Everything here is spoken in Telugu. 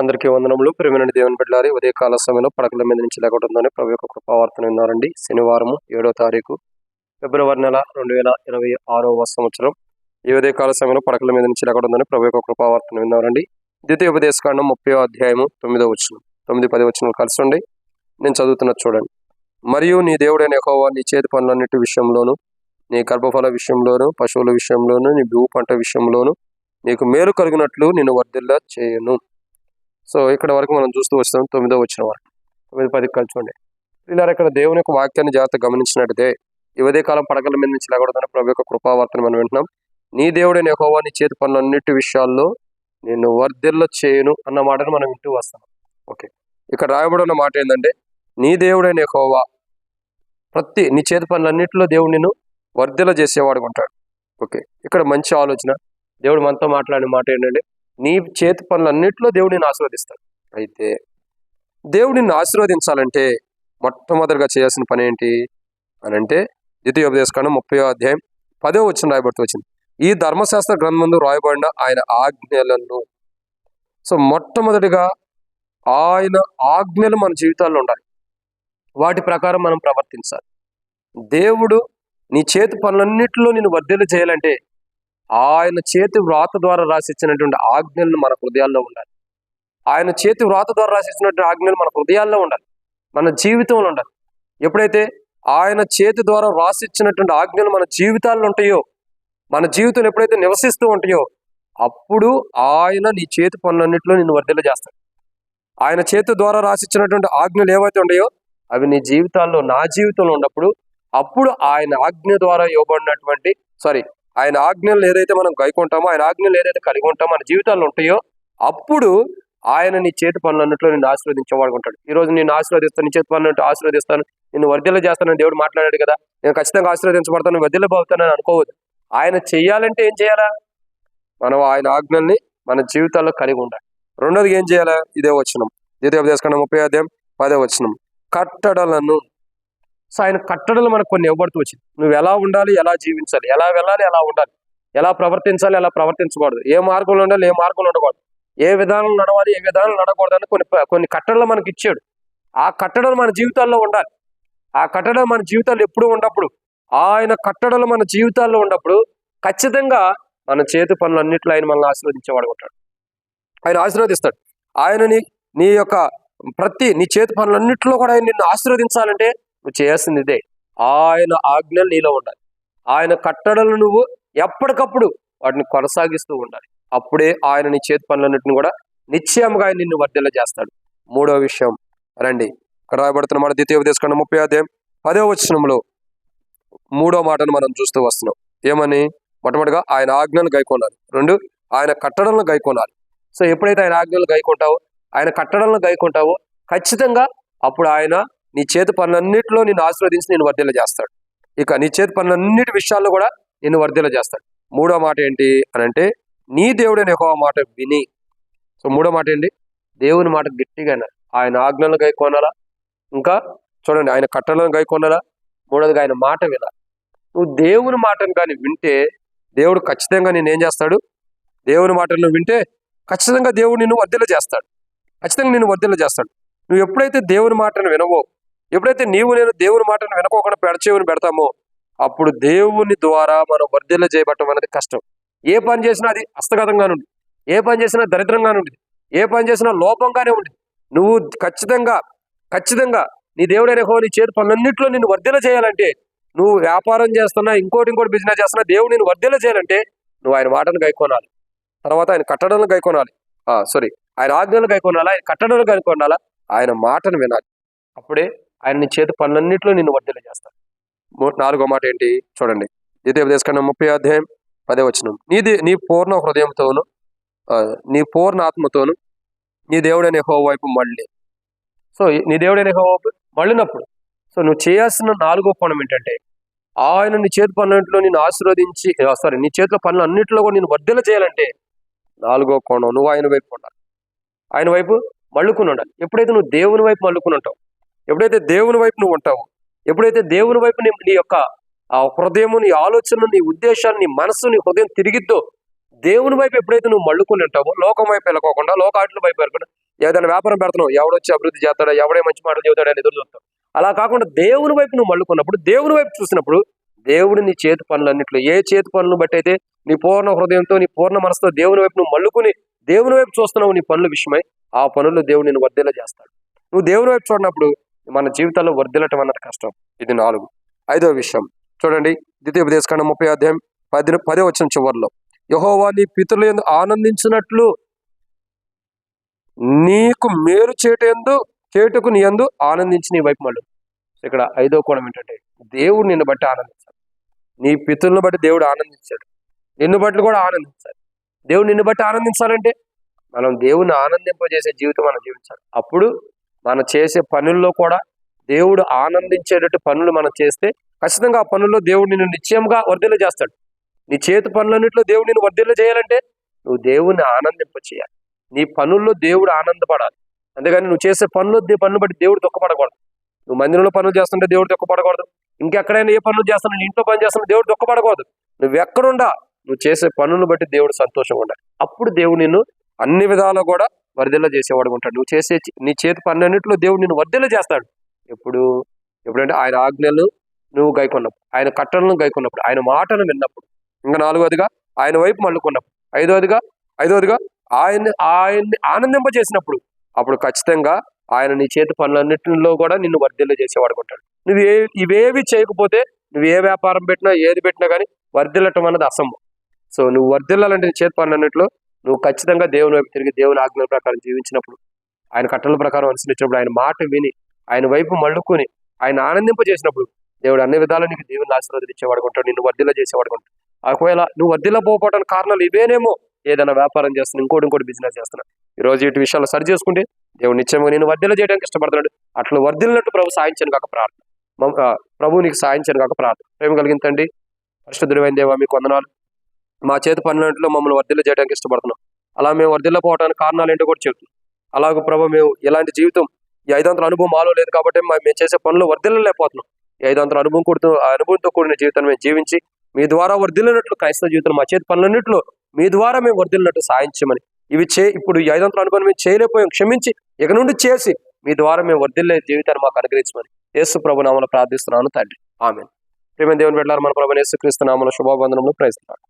అందరికీ వందనములు. ప్రేమైన దేవుని బిడ్డారి ఉదయ కాల సమయంలో పడకల మీద నుంచి లేకుంటుందని ప్రభు యొక్క కృపావార్తను విన్నారండి. శనివారం ఏడో తారీఖు ఫిబ్రవరి నెల రెండు వేల ఇరవై ఆరవ సంవత్సరం. ఈ ఉదయ కాల సమయంలో పడకల మీద నుంచి లేకుంటుందని ప్రభు యొక్క కృపావార్తను విన్నారండి. ద్వితీయ ఉపదేశకాండం ముప్పై అధ్యాయము తొమ్మిదో వచ్చిన తొమ్మిది పది వచ్చిన కలిసి ఉండి నేను చదువుతున్న చూడండి. మరియు నీ దేవుడైన యెహోవా నీ చేతి పనులన్నిటి విషయంలోను నీ గర్భఫల విషయంలోను పశువుల విషయంలోను నీ భూ పంట విషయంలోను నీకు మేలు కలిగినట్లు నేను వర్ధిల్లా చేయను సో ఇక్కడ వరకు మనం చూస్తూ వస్తాం తొమ్మిదో వచ్చిన వరకు తొమ్మిది పది కలిసి ఇలా ఇక్కడ దేవుని యొక్క వాక్యాన్ని జాగ్రత్త గమనించినట్టయితే ఇవదే కాలం పడకల మీద నుంచి లేకూడదని ప్రభు యొక్క కృపావార్తను మనం వింటున్నాం. నీ దేవుడైన యెహోవా నీ చేతి పనులన్నిటి విషయాల్లో నేను వర్ధిల్ల చేయను అన్న మాటను మనం వింటూ వస్తాం ఓకే. ఇక్కడ రాయబడి ఉన్న మాట ఏంటంటే నీ దేవుడైన యెహోవా ప్రతి నీ చేతి పనులన్నింటిలో దేవుడు నేను వర్ధిల్ల చేసేవాడు ఉంటాడు. ఓకే. ఇక్కడ మంచి ఆలోచన. దేవుడు మనతో మాట్లాడిన మాట ఏంటంటే నీ చేతి పనులన్నింటిలో దేవుడు నిన్ను ఆశీర్వదిస్తాడు. అయితే దేవుడిని ఆశీర్వదించాలంటే మొట్టమొదటిగా చేయాల్సిన పని ఏంటి అని అంటే ద్వితీయోపదేశకాండం ముప్పై అధ్యాయం పదో వచ్చిన రాయబడుతూ వచ్చింది. ఈ ధర్మశాస్త్ర గ్రంథంలో రాయబడిన ఆయన ఆజ్ఞలను సో మొట్టమొదటిగా ఆయన ఆజ్ఞలు మన జీవితాల్లో ఉండాలి. వాటి ప్రకారం మనం ప్రవర్తించాలి. దేవుడు నీ చేతి పనులన్నింటిలో నేను వర్ధలు చేయాలంటే ఆయన చేతి వ్రాత ద్వారా రాసిచ్చినటువంటి ఆజ్ఞలను మన హృదయాల్లో ఉండాలి. ఆయన చేతి వ్రాత ద్వారా రాసిచ్చినటువంటి ఆజ్ఞలు మన హృదయాల్లో ఉండాలి. మన జీవితంలో ఉండాలి. ఎప్పుడైతే ఆయన చేతి ద్వారా రాసిచ్చినటువంటి ఆజ్ఞలు మన జీవితాల్లో ఉంటాయో మన జీవితంలో ఎప్పుడైతే నివసిస్తూ ఉంటాయో అప్పుడు ఆయన నీ చేతి పనులన్నింటిలో నిన్ను వర్ధల చేస్తాడు. ఆయన చేతి ద్వారా రాసిచ్చినటువంటి ఆజ్ఞలు ఏవైతే ఉన్నాయో అవి నీ జీవితాల్లో నా జీవితంలో ఉన్నప్పుడు అప్పుడు ఆయన ఆజ్ఞ ద్వారా ఇవ్వబడినటువంటి సారీ ఆయన ఆజ్ఞలు ఏదైతే మనం గైకుంటామో ఆయన ఆజ్ఞలు ఏదైతే కలిగి ఉంటామో మన జీవితాల్లో ఉంటాయో అప్పుడు ఆయన నీ చేతి పనులన్నింటిలో నేను ఆశీర్వదించేవాడు ఉంటాడు. ఈ రోజు నేను ఆశీర్వదిస్తాను నీ చేతి పనులు ఆశీర్వదిస్తాను నేను వర్ధిల్ల చేస్తానని దేవుడు మాట్లాడాడు కదా. నేను ఖచ్చితంగా ఆశీర్వదించబడతాను వర్ధిల్ల బాగుతానని అనుకోవద్దు. ఆయన చేయాలంటే ఏం చేయాలా? మనం ఆయన ఆజ్ఞల్ని మన జీవితాల్లో కలిగి ఉండాలి. రెండోది ఏం చేయాలా? ఇదే వచ్చినం ద్వితీయోపదేశకన్నా ముప్పై అధ్యాయం పదే వచ్చినం కట్టడలను సో ఆయన కట్టడలు మనకు కొన్ని ఇవ్వబడుతూ వచ్చింది. నువ్వు ఎలా ఉండాలి ఎలా జీవించాలి ఎలా వెళ్ళాలి ఎలా ఉండాలి ఎలా ప్రవర్తించాలి ఎలా ప్రవర్తించకూడదు ఏ మార్గంలో ఉండాలి ఏ మార్గంలో ఉండకూడదు ఏ విధానం నడవాలి ఏ విధానం నడకూడదు అని కొన్ని కొన్ని కట్టడలు మనకి ఇచ్చాడు. ఆ కట్టడలు మన జీవితాల్లో ఉండాలి. ఆ కట్టడలు మన జీవితాల్లో ఎప్పుడు ఉన్నప్పుడు ఆయన కట్టడలు మన జీవితాల్లో ఉన్నప్పుడు ఖచ్చితంగా మన చేతి పనులన్నింటిలో ఆయన మనల్ని ఆశీర్వదించేవాడు ఉంటాడు. ఆయన ఆశీర్వదిస్తాడు. ఆయనని నీ యొక్క ప్రతి నీ చేతి పనులన్నింటిలో కూడా ఆయన నిన్ను ఆశీర్వదించాలంటే నువ్వు చేయాల్సింది ఇదే. ఆయన ఆజ్ఞలు నీలో ఉండాలి. ఆయన కట్టడలు నువ్వు ఎప్పటికప్పుడు వాటిని కొనసాగిస్తూ ఉండాలి. అప్పుడే ఆయన నీ చేతి పనులన్నింటిని కూడా నిశ్చయంగా ఆయన నిన్ను వర్ధెల చేస్తాడు. మూడో విషయం. రండి. ఇక్కడ రాయబడుతున్న మన ద్వితీయ ఉపదేశం ముప్పై అధ్యాయం పదో వచనంలో మూడో మాటను మనం చూస్తూ వస్తున్నాం. ఏమని? మొట్టమొదటిగా ఆయన ఆజ్ఞలను గైకొనాలి. రెండు ఆయన కట్టడలను గైకొనాలి. సో ఎప్పుడైతే ఆయన ఆజ్ఞలు గైకొంటావో ఆయన కట్టడలను గైకొంటావో ఖచ్చితంగా అప్పుడు ఆయన నీ చేతి పనులన్నింటిలో నిన్ను ఆశీర్వదించి నేను వర్ధెల చేస్తాడు. ఇక నీ చేతి పనులన్నిటి విషయాల్లో కూడా నేను వర్ధెల చేస్తాడు. మూడో మాట ఏంటి అని అంటే నీ దేవుడైన ఎక్కువ మాట విని. సో మూడో మాట ఏంటి? దేవుని మాట గట్టిగా ఆయన ఆజ్ఞలను గైకొనాలా ఇంకా చూడండి ఆయన కట్టలను గైకొనాలా మూడోదిగా ఆయన మాట వినాలి? నువ్వు దేవుని మాటను కానీ వింటే దేవుడు ఖచ్చితంగా నేను ఏం చేస్తాడు? దేవుని మాటలను వింటే ఖచ్చితంగా దేవుడు నిన్ను వర్ధెల చేస్తాడు. ఖచ్చితంగా నిన్ను వర్ధెల చేస్తాడు. నువ్వు ఎప్పుడైతే దేవుని మాటను వినవో ఎప్పుడైతే నీవు నేను దేవుని మాటను వినకోకుండా పెడచేవుని పెడతామో అప్పుడు దేవుని ద్వారా మనం వర్ధిల్ల చేయబట్టం అనేది కష్టం. ఏ పని చేసినా అది హస్తగతంగా నుండి ఏ పని చేసినా దరిద్రంగా నుండి ఏ పని చేసినా లోపంగానే ఉంది. నువ్వు ఖచ్చితంగా ఖచ్చితంగా నీ దేవుడైన హో నీ చేతి పనులన్నింటిలో నిన్ను వర్ధెల చేయాలంటే నువ్వు వ్యాపారం చేస్తున్నా ఇంకోటి ఇంకోటి బిజినెస్ చేస్తున్నా దేవుడు నేను వర్ధెల చేయాలంటే నువ్వు ఆయన మాటను గైకొనాలి. తర్వాత ఆయన కట్టడాలను గైకొనాలి. సారీ ఆయన ఆజ్ఞలు గైకొనాలా? ఆయన కట్టడలు గైకొనాలా? ఆయన మాటను వినాలి. అప్పుడే ఆయన నీ చేతి పనులన్నింటిలో నిన్ను వర్ధెల చేస్తాడు నాలుగో మాట ఏంటి? చూడండి. ద్వితీయోపదేశకన్నా ముప్పై అధ్యాయం పదే వచనం. నీది నీ పూర్ణ హృదయంతోను నీ పూర్ణ ఆత్మతోను నీ దేవుడైన హో వైపు మళ్ళీ. సో నీ దేవుడైన హో వైపు మళ్ళినప్పుడు సో నువ్వు చేయాల్సిన నాలుగో కోణం ఏంటంటే ఆయన నీ చేతి పనులన్నింటిలో నేను ఆశీర్వదించి సారీ నీ చేతిలో పనులు అన్నింటిలో కూడా నేను వర్ధెల చేయాలంటే నాలుగో కోణం నువ్వు ఆయన వైపు ఉండాలి. ఆయన వైపు మళ్ళుకుని ఉండాలి. ఎప్పుడైతే నువ్వు దేవుని వైపు మళ్ళుకుని ఉంటావు ఎప్పుడైతే దేవుని వైపు నువ్వు ఉంటావు ఎప్పుడైతే దేవుని వైపు నీ నీ యొక్క ఆ హృదయము నీ ఆలోచన నీ ఉద్దేశాన్ని నీ మనస్సు నీ హృదయం తిరిగిద్దో దేవుని వైపు ఎప్పుడైతే నువ్వు మళ్ళుకుని ఉంటావో లోకం వైపు వెళ్ళకోకుండా లోకాట్ల వైపు వెళ్ళకుండా ఏదైనా వ్యాపారం పెడుతున్నావు ఎవడొచ్చి అభివృద్ధి చేస్తాడు ఎవడే మంచి మాటలు చెబుతాడో అని ఎదురు చూస్తావు. అలా కాకుండా దేవుని వైపు నువ్వు మళ్ళుకున్నప్పుడు దేవుని వైపు చూసినప్పుడు దేవుడు నీ చేతి పనులన్నింటిలో ఏ చేతి పనులను బట్టి అయితే నీ పూర్ణ హృదయంతో నీ పూర్ణ మనసుతో దేవుని వైపు నువ్వు మళ్ళుకుని దేవుని వైపు చూస్తున్నావు నీ పనుల విషయమై ఆ పనుల్లో దేవుడు నిన్ను వర్ధిల్ల చేస్తాడు. నువ్వు దేవుని వైపు చూడనప్పుడు మన జీవితాల్లో వర్ధిల్లటం అన్నది కష్టం. ఇది నాలుగు. ఐదో విషయం. చూడండి. ద్వితీయ ఉపదేశకాండం ముప్పై అధ్యాయం పది పదే వచ్చిన చివరిలో. యహోవా నీ పితృలు ఎందు ఆనందించినట్లు నీకు మేలు చేటందు చేటుకు నీ ఎందు ఆనందించి నీ వైపు మళ్ళు. ఇక్కడ ఐదో కోణం ఏంటంటే దేవుడు నిన్ను బట్టి ఆనందించాడు నీ పితరులను బట్టి దేవుడు ఆనందించాడు. నిన్ను బట్టి కూడా ఆనందించాలి. దేవుడు నిన్ను బట్టి ఆనందించాలంటే మనం దేవుని ఆనందింపజేసే జీవితం మనం జీవించాలి. అప్పుడు మనం చేసే పనుల్లో కూడా దేవుడు ఆనందించేటట్టు పనులు మనం చేస్తే ఖచ్చితంగా ఆ పనుల్లో దేవుడు నిన్ను నిశ్చయంగా వర్ధిల్ల చేస్తాడు. నీ చేతి పనులన్నింటిలో దేవుడు నిన్ను వర్ధిల్ల చేయాలంటే నువ్వు దేవుడిని ఆనందింప చేయాలి నీ పనుల్లో దేవుడు ఆనందపడాలి. అందుకని నువ్వు చేసే పనులు పనులు బట్టి దేవుడు దుఃఖపడకూడదు. నువ్వు మందిరంలో పనులు చేస్తుంటే దేవుడు దుఃఖపడకూడదు. ఇంకెక్కడైనా ఏ పనులు చేస్తున్నా ఇంట్లో పని చేస్తున్నా దేవుడు దుఃఖపడకూడదు. నువ్వు ఎక్కడుండా నువ్వు చేసే పనులను బట్టి దేవుడు సంతోషంగా ఉండాలి. అప్పుడు దేవుడు నిన్ను అన్ని విధాలు కూడా వర్ధిల్ల చేసేవాడు ఉంటాడు. నువ్వు చేసే నీ చేతి పనులన్నింటిలో దేవుడు నిన్ను వర్ధిల్ల చేస్తాడు. ఎప్పుడు? ఎప్పుడంటే ఆయన ఆజ్ఞలు నువ్వు గైకొన్నప్పుడు ఆయన కట్టలను గైకొన్నప్పుడు ఆయన మాటను విన్నప్పుడు. ఇంకా నాలుగోదిగా ఆయన వైపు మళ్ళుకున్నప్పుడు. ఐదోదిగా ఐదోదిగా ఆయన ఆయన్ని ఆనందింపజేసినప్పుడు అప్పుడు ఖచ్చితంగా ఆయన నీ చేతి పనులన్నింటిలో కూడా నిన్ను వర్ధిల్ల చేసేవాడు ఉంటాడు. నువ్వు ఏ ఇవేవి చేయకపోతే నువ్వు ఏ వ్యాపారం పెట్టినా ఏది పెట్టినా కానీ వర్ధిల్లటం అన్నది అసంభవం. సో నువ్వు వర్ధిల్లాలంటే నీ చేతి పనులన్నింటిలో నువ్వు ఖచ్చితంగా దేవుని వైపు తిరిగి దేవుని ఆజ్ఞల ప్రకారం జీవించినప్పుడు ఆయన కట్టల ప్రకారం అనుసరించినప్పుడు ఆయన మాట విని ఆయన వైపు మళ్ళుకొని ఆయన ఆనందింపజేసినప్పుడు దేవుడు అన్ని విధాలు నీకు దేవుని ఆశీర్వాదాలు ఇచ్చేవాడు ఉంటాడు నిన్ను వర్ధిలా చేసేవాడు ఉంటాడు. ఒకవేళ నువ్వు వర్ధిలా పోవడానికి కారణాలు ఇవేనేమో ఏదైనా వ్యాపారం చేస్తున్నా ఇంకోటి ఇంకోటి బిజినెస్ చేస్తున్నా ఈ రోజు ఇటు విషయాలు సరి చేసుకుంటే దేవుడు నిత్యంగా నేను వర్ధిల్ల చేయడానికి ఇష్టపడుతున్నాడు అట్లా వర్ధిల్లినట్టు ప్రభు సాయించను కాక ప్రార్థన. ప్రభు నీకు సాయించను కాక ప్రార్థన. ప్రేమ కలిగిందండి పరిశుద్ధుడైన దేవా మీకు వందనాలు. మా చేతి పనులంట్లో మమ్మల్ని వర్ధిల్ల చేయడానికి ఇష్టపడుతున్నాం. అలా మేము వర్ధిల్ల పోవడానికి కారణాలు ఏంటో కూడా చెప్తున్నాం. అలాగే ప్రభు మేము ఇలాంటి జీవితం ఈ ఐదంతల అనుభవం మాలో లేదు కాబట్టి మేము చేసే పనులు వర్ధిల్లలేకపోతున్నాం. ఈ ఐదంతల అనుభవం కూడుతూ అనుభవంతో కూడిన జీవితాన్ని మేము జీవించి మీ ద్వారా వర్ధిల్లినట్లు క్రైస్తవ జీవితం మా చేతి పనులన్నింటిలో మీ ద్వారా మేము వర్ధిల్లినట్టు సాయించమని ఇవి చే ఇప్పుడు ఈ ఐదంతల అనుభవం మేము చేయలేకపోయాం క్షమించి ఇక నుండి చేసి మీ ద్వారా మేము వర్ధిల్లే జీవితాన్ని మాకు అనుగ్రహించమని యేసు ప్రభు నామలో ప్రార్థిస్తున్నాను తండ్రి. ఆమె ప్రేమ దేవుని పెట్టారు మన ప్రభు యేసు క్రీస్తు నామలో శుభాబంధనంలో ప్రయత్నాడు